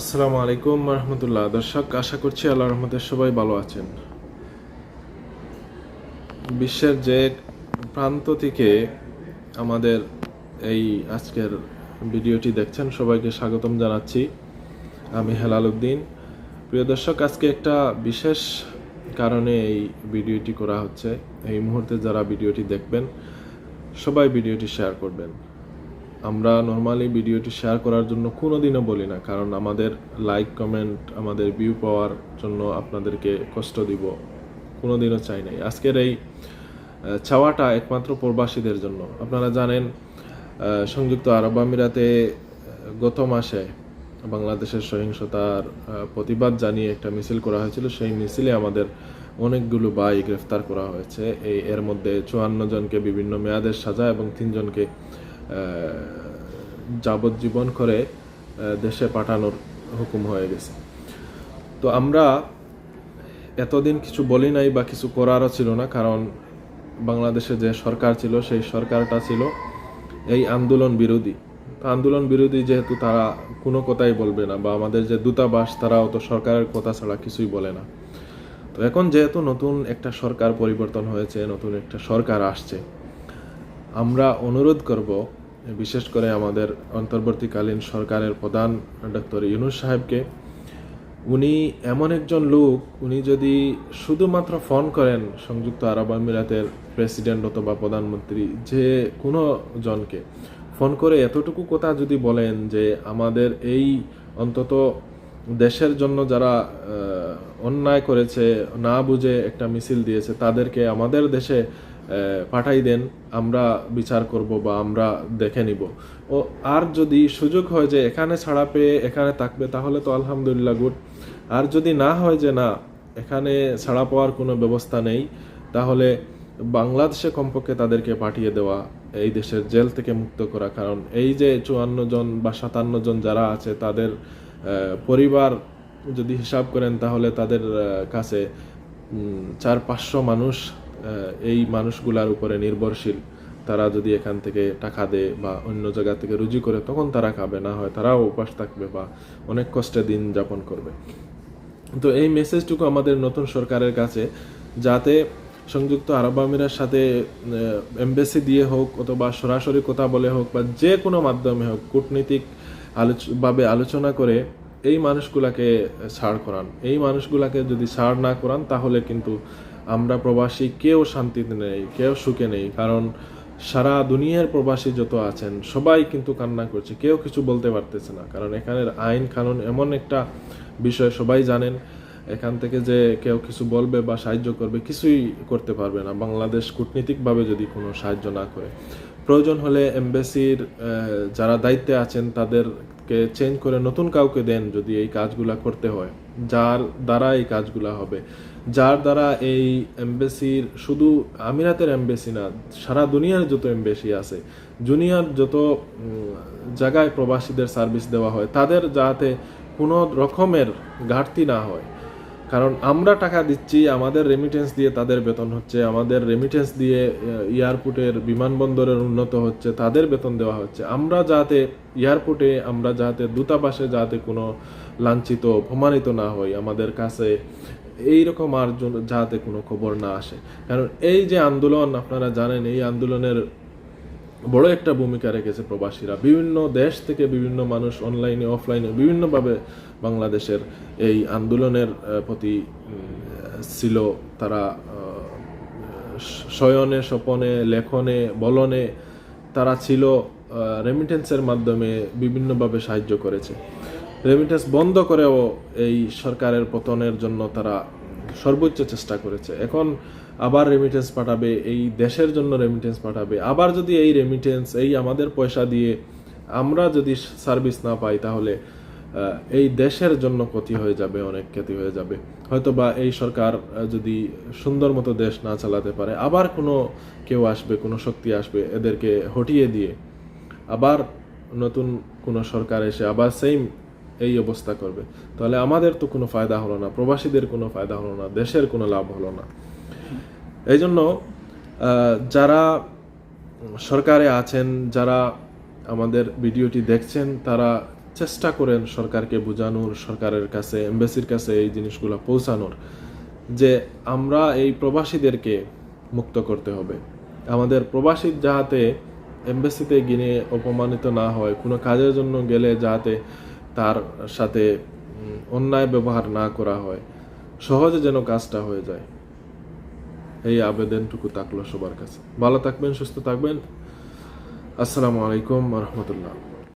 আসসালামু আলাইকুম রহমতুল্লাহ। দর্শক, আশা করছি আল্লাহ রহমতের সবাই ভালো আছেন। বিশ্বের যে প্রান্ত থেকে আমাদের এই আজকের ভিডিওটি দেখছেন, সবাইকে স্বাগতম জানাচ্ছি। আমি হেলাল উদ্দিন। প্রিয় দর্শক, আজকে একটা বিশেষ কারণে এই ভিডিওটি করা হচ্ছে। এই মুহূর্তে যারা ভিডিওটি দেখবেন, সবাই ভিডিওটি শেয়ার করবেন। আমরা নর্মালি ভিডিওটি শেয়ার করার জন্য কোনোদিনও বলি না, কারণ আমাদের লাইক কমেন্ট আমাদের ভিউ পাওয়ার জন্য আপনাদেরকে কষ্ট দিব। কোনোদিনও চাই নাই। আজকের এই চাওয়াটা একমাত্র প্রবাসীদের জন্য। আপনারা জানেন সংযুক্ত আরব আমিরাতে গত মাসে বাংলাদেশের সহিংসতার প্রতিবাদ জানিয়ে একটা মিছিল করা হয়েছিল। সেই মিছিলে আমাদের অনেকগুলো বাই গ্রেফতার করা হয়েছে। এই, এর মধ্যে চুয়ান্ন জনকে বিভিন্ন মেয়াদের সাজা এবং তিনজনকে যাবজ্জীবন করে দেশে পাঠানোর হুকুম হয়ে গেছে। তো আমরা এতদিন কিছু বলি নাই বা কিছু করারও ছিল না, কারণ বাংলাদেশে যে সরকার ছিল, সেই সরকারটা ছিল এই আন্দোলন বিরোধী। আন্দোলন বিরোধী যেহেতু তারা কোনো কথাই বলবে না, বা আমাদের যে দূতাবাস তারাও তো সরকারের কথা ছাড়া কিছুই বলে না। তো এখন যেহেতু নতুন একটা সরকার পরিবর্তন হয়েছে, নতুন একটা সরকার আসছে, আমরা অনুরোধ করব বিশেষ করে আমাদের অন্তর্বর্তীকালীন সরকারের প্রধান ডক্টর ইউনুস সাহেবকে, উনি এমন একজন লোক, উনি যদি শুধুমাত্র ফোন করেন সংযুক্ত আরব আমিরাতের প্রেসিডেন্ট অথবা প্রধানমন্ত্রী যে কোনো জনকে, ফোন করে এতটুকু কথা যদি বলেন যে আমাদের এই অন্তত দেশের জন্য যারা অন্যায় করেছে, না বুঝে একটা মিছিল দিয়েছে, তাদেরকে আমাদের দেশে পাঠাই দেন, আমরা বিচার করব বা আমরা দেখে নিব। ও, আর যদি সুযোগ হয় যে এখানে ছাড়া পেয়ে এখানে থাকবে, তাহলে তো আলহামদুলিল্লাহ গুড। আর যদি না হয় যে না, এখানে ছাড়া পাওয়ার কোনো ব্যবস্থা নেই, তাহলে বাংলাদেশে কমপক্ষে তাদেরকে পাঠিয়ে দেওয়া, এই দেশের জেল থেকে মুক্ত করা। কারণ এই যে চুয়ান্ন জন বা সাতান্ন জন যারা আছে, তাদের পরিবার যদি হিসাব করেন, তাহলে তাদের কাছে চার পাঁচশো মানুষ এই মানুষগুলার উপরে নির্ভরশীল। তারা যদি এখান থেকে টাকা দেয় বা অন্য জায়গা থেকে রুজি করে, তখন তারা খাবে, না হয় তারাও উপাস থাকবে বা অনেক কষ্টে দিন যাপন করবে। তো এই মেসেজটুকু আমাদের নতুন সরকারের কাছে, যাতে সংযুক্ত আরব আমিরের সাথে এমবেসি দিয়ে হোক অথবা সরাসরি কথা বলে হোক বা যে কোনো মাধ্যমে হোক, কূটনীতিক ভাবে আলোচনা করে এই মানুষগুলাকে ছাড় করান। এই মানুষগুলাকে যদি ছাড় না করান, তাহলে কিন্তু আমরা প্রবাসী, কেউ শান্তিতে নেই, কেউ সুখে নেই, কারণ সারা দুনিয়ার প্রবাসী যত আছেন, সবাই কিন্তু কান্না করছে, কেউ কিছু বলতে পারতেছে না, কারণ এখানের আইন কানুন এমন একটা বিষয়, সবাই জানেন, এখান থেকে যে কেউ কিছু বলবে বা সাহায্য করবে, কিছুই করতে পারবে না, বাংলাদেশ কূটনীতিকভাবে যদি কোনো সাহায্য না করে। প্রয়োজন হলে এমবেসির যারা দায়িত্বে আছেন তাদেরকে চেঞ্জ করে নতুন কাউকে দেন যদি এই কাজগুলা করতে হয়। যার দ্বারা এই কাজগুলা হবে। যার দ্বারা এই এমবেসির শুধু আমিরাতের এমবেসি না, সারা দুনিয়ার যত এমবেসি আছে জুনিয়র যত জায়গায় প্রবাসীদের সার্ভিস দেওয়া হয়, তাদের যাতে কোনো রকমের ঘাটতি না হয়। কারণ আমরা টাকা দিচ্ছি, আমাদের রেমিটেন্স দিয়ে তাদের বেতন হচ্ছে, আমাদের রেমিটেন্স দিয়ে এয়ারপোর্টের বিমানবন্দরের উন্নত হচ্ছে, তাদের বেতন দেওয়া হচ্ছে। আমরা যাতে এয়ারপোর্টে আমরা যাতে দূতাবাসে যাতে কোনো লাঞ্ছিত, অপমানিত না হই, আমাদের কাছে এইরকম আর জন- যাতে কোনো খবর না আসে। কারণ এই যে আন্দোলন, আপনারা জানেন, এই আন্দোলনের বড় একটা ভূমিকা রেখেছে প্রবাসীরা। বিভিন্ন দেশ থেকে বিভিন্ন মানুষ অনলাইনে অফলাইনে বিভিন্নভাবে বাংলাদেশের এই আন্দোলনের প্রতি ছিল তারা শয়নে, স্বপনে, লেখনে, বলনে তারা ছিল রেমিটেন্সের মাধ্যমে বিভিন্নভাবে সাহায্য করেছে। রেমিটেন্স বন্ধ করেও এই সরকারের পতনের জন্য তারা সর্বোচ্চ চেষ্টা করেছে। এখন আবার রেমিটেন্স পাঠাবে, এই দেশের জন্য রেমিটেন্স পাঠাবে। আবার যদি এই রেমিটেন্স এই আমাদের পয়সা দিয়ে আমরা যদি সার্ভিস না পাই, তাহলে এই দেশের জন্য ক্ষতি হয়ে যাবে, অনেক ক্ষতি হয়ে যাবে। হয়তো বা এই সরকার যদি সুন্দর মতো দেশ না চালাতে পারে, আবার কোনো কেউ আসবে, কোনো শক্তি আসবে এদেরকে হটিয়ে দিয়ে, আবার নতুন কোনো সরকার এসে আবার সেম এই অবস্থা করবে। তাহলে আমাদের তো কোনো ফায়দা হলো না, প্রবাসীদের কোনো ফায়দা হলো না, দেশের কোনো লাভ হলো না। এই জন্য যারা সরকারে আছেন, যারা আমাদের ভিডিওটি দেখছেন, তারা চেষ্টা করেন সরকারকে বোঝানোর, সরকারের কাছে, এমবাসির কাছে এই জিনিসগুলো পৌঁছানোর, যে আমরা এই প্রবাসীদেরকে মুক্ত করতে হবে। আমাদের প্রবাসী যাহাতে এমবাসিতে গিয়ে অপমানিত না হয়, কোনো কাজের জন্য গেলে যাতে তার সাথে অন্যায় ব্যবহার না করা হয়, সহজে যেন কাজটা হয়ে যায়। এই আবেদনটুকু থাকল সবার কাছে। ভালো থাকবেন সুস্থ থাকবেন। আসসালামু আলাইকুম রহমতুল্লাহ।